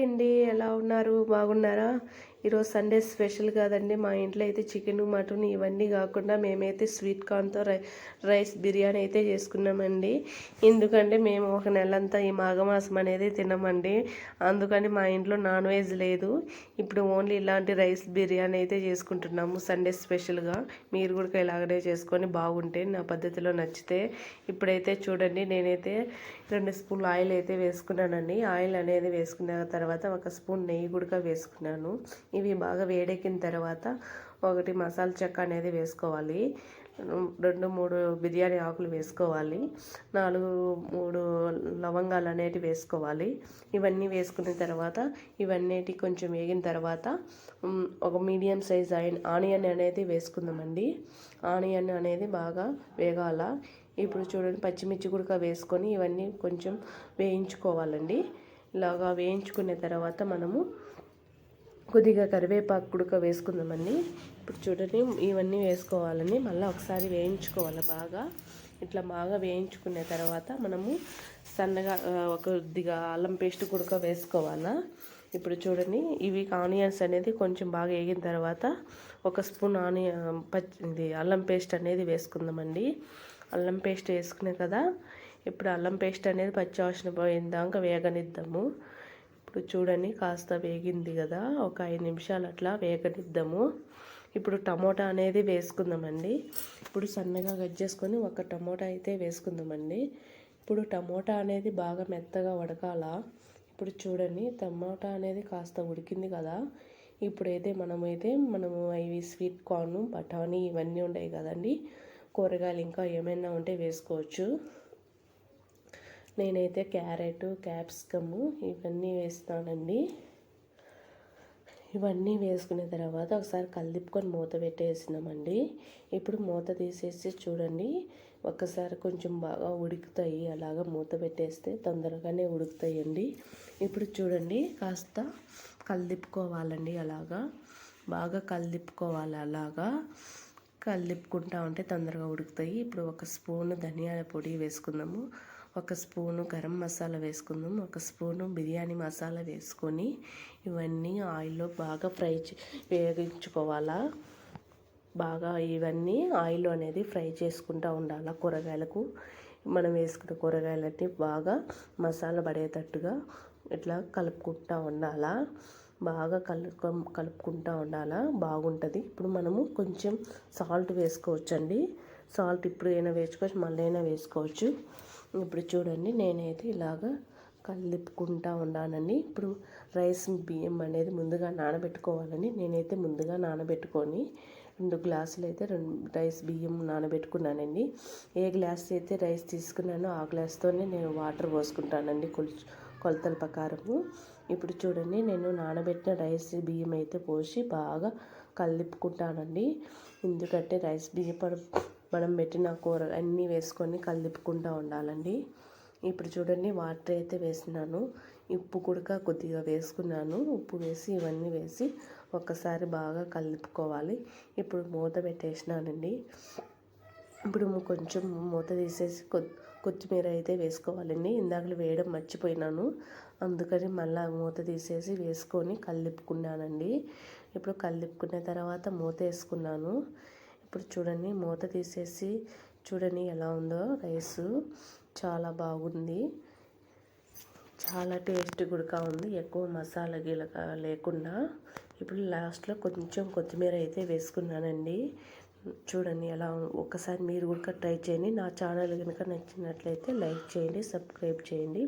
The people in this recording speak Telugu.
హాయ్ అండి ఎలా ఉన్నారు? బాగున్నారా? ఈరోజు సండే స్పెషల్ కాదండి. మా ఇంట్లో అయితే చికెన్ మటన్ ఇవన్నీ కాకుండా మేమైతే స్వీట్ కార్న్తో రై రైస్ బిర్యానీ అయితే చేసుకున్నామండి. ఎందుకంటే మేము ఒక నెలంతా ఈ మాఘమాసం అనేది తినమండి. అందుకని మా ఇంట్లో నాన్ వెజ్ లేదు. ఇప్పుడు ఓన్లీ ఇలాంటి రైస్ బిర్యానీ అయితే చేసుకుంటున్నాము సండే స్పెషల్గా. మీరు కూడా ఇలాగనే చేసుకొని బాగుంటే నా పద్ధతిలో నచ్చితే. ఇప్పుడైతే చూడండి నేనైతే రెండు స్పూన్లు ఆయిల్ అయితే వేసుకున్నానండి. ఆయిల్ అనేది వేసుకున్న తర్వాత ఒక స్పూన్ నెయ్యి కూడా వేసుకున్నాను. ఇవి బాగా వేడెక్కిన తర్వాత ఒకటి మసాలా చెక్క అనేది వేసుకోవాలి. రెండు మూడు బిర్యానీ ఆకులు వేసుకోవాలి. నాలుగు మూడు లవంగాలు అనేటివి వేసుకోవాలి. ఇవన్నీ వేసుకున్న తర్వాత ఇవన్నీ కొంచెం వేగిన తర్వాత ఒక మీడియం సైజ్ ఆనియన్ అనేది వేసుకుందామండి. ఆనియన్ అనేది బాగా వేగాల. ఇప్పుడు చూడండి పచ్చిమిర్చి కూడా వేసుకొని ఇవన్నీ కొంచెం వేయించుకోవాలండి. ఇలాగా వేయించుకున్న తర్వాత మనము కొద్దిగా కరివేపాకు కుడక వేసుకుందామండి. ఇప్పుడు చూడండి ఇవన్నీ వేసుకోవాలని మళ్ళీ ఒకసారి వేయించుకోవాలి బాగా. ఇట్లా బాగా వేయించుకున్న తర్వాత మనము సన్నగా కొద్దిగా అల్లం పేస్ట్ కుడక వేసుకోవాలా. ఇప్పుడు చూడండి ఇవి ఆనియన్స్ అనేది కొంచెం బాగా వేగిన తర్వాత ఒక స్పూన్ ఆనియన్ పచ్చి ఇది అల్లం పేస్ట్ అనేది వేసుకుందామండి. అల్లం పేస్ట్ వేసుకునే కదా ఇప్పుడు అల్లం పేస్ట్ అనేది పచ్చి వాసన పోయిందాక వేగనిద్దాము. ఇప్పుడు చూడండి కాస్త వేగింది కదా. ఒక ఐదు నిమిషాలు అట్లా వేగనిద్దాము. ఇప్పుడు టమోటా అనేది వేసుకుందామండి. ఇప్పుడు సన్నగా కట్ చేసుకొని ఒక టమోటా అయితే వేసుకుందామండి. ఇప్పుడు టమోటా అనేది బాగా మెత్తగా ఉడకాల ఇప్పుడు చూడండి టమోటా అనేది కాస్త ఉడికింది కదా. ఇప్పుడైతే మనమైతే మనము ఇవి స్వీట్ కార్న్ బఠానీ ఇవన్నీ ఉన్నాయి కదండి. కూరగాయలు ఇంకా ఏమైనా ఉంటే వేసుకోవచ్చు. నేనైతే క్యారెట్ క్యాప్సికము ఇవన్నీ వేస్తానండి. ఇవన్నీ వేసుకున్న తర్వాత ఒకసారి కలిపుకొని మూత పెట్టేసినామండి. ఇప్పుడు మూత తీసేసి చూడండి. ఒక్కసారి కొంచెం బాగా ఉడుకుతాయి. అలాగా మూత పెట్టేస్తే తొందరగానే ఉడుకుతాయండి. ఇప్పుడు చూడండి కాస్త కలిపుకోవాలండి అలాగా. బాగా కలిపుకోవాలి అలాగా. కలిపుకుంటా ఉంటే తొందరగా ఉడుకుతాయి. ఇప్పుడు ఒక స్పూన్ ధనియాల పొడి వేసుకుందాము. ఒక స్పూను గరం మసాలా వేసుకుందాం. ఒక స్పూను బిర్యానీ మసాలా వేసుకొని ఇవన్నీ ఆయిల్లో బాగా ఫ్రై వేగించుకోవాలా బాగా ఇవన్నీ ఆయిల్ అనేది ఫ్రై చేసుకుంటూ ఉండాలి కూరగాయలకు? మనం వేసుకున్న కూరగాయలన్నీ బాగా మసాలా పడేటట్టుగా ఇట్లా కలుపుకుంటూ ఉండాలా? బాగా కలుపు కలుపుకుంటూ ఉండాలా? బాగుంటుంది. ఇప్పుడు మనము కొంచెం సాల్ట్ వేసుకోవచ్చండి. సాల్ట్ ఇప్పుడు అయినా వేసుకోవచ్చు మళ్ళీ అయినా వేసుకోవచ్చు. ఇప్పుడు చూడండి నేనైతే ఇలాగా కలిపుకుంటా ఉన్నానండి. ఇప్పుడు రైస్ బియ్యం అనేది ముందుగా నానబెట్టుకోవాలని నేనైతే ముందుగా నానబెట్టుకొని రెండు గ్లాసులు అయితే రెండు రైస్ బియ్యం నానబెట్టుకున్నానండి. ఏ గ్లాస్ అయితే రైస్ తీసుకున్నానో ఆ గ్లాస్తోనే నేను వాటర్ పోసుకుంటానండి కొలుచు కొలతల ప్రకారము. ఇప్పుడు చూడండి నేను నానబెట్టిన రైస్ బియ్యం అయితే పోసి బాగా కలిపుకుంటానండి. ఎందుకంటే రైస్ బియ్యం మనం పెట్టిన కూర అన్నీ వేసుకొని కలిపుకుంటూ ఉండాలండి. ఇప్పుడు చూడండి వాటర్ అయితే వేసినాను. ఉప్పు కూడా కొద్దిగా వేసుకున్నాను. ఉప్పు వేసి ఇవన్నీ వేసి ఒక్కసారి బాగా కలుపుకోవాలి. ఇప్పుడు మూత పెట్టేసినానండి. ఇప్పుడు కొంచెం మూత తీసేసి కొత్తిమీర అయితే వేసుకోవాలండి. ఇందాకలు వేయడం మర్చిపోయినాను. అందుకని మళ్ళీ మూత తీసేసి వేసుకొని కలుపుకున్నానండి. ఇప్పుడు కలుపుకున్న తర్వాత మూత వేసుకున్నాను. ఇప్పుడు చూడండి మూత తీసేసి చూడండి ఎలా ఉందో. రైసు చాలా బాగుంది. చాలా టేస్ట్ కూడా ఉంది. ఎక్కువ మసాలా గిలక లేకుండా. ఇప్పుడు లాస్ట్లో కొంచెం కొత్తిమీర అయితే వేసుకున్నానండి. చూడండి ఎలా ఒకసారి మీరు కూడా ట్రై చేయండి. నా ఛానల్ కనుక నచ్చినట్లయితే లైక్ చేయండి సబ్స్క్రైబ్ చేయండి.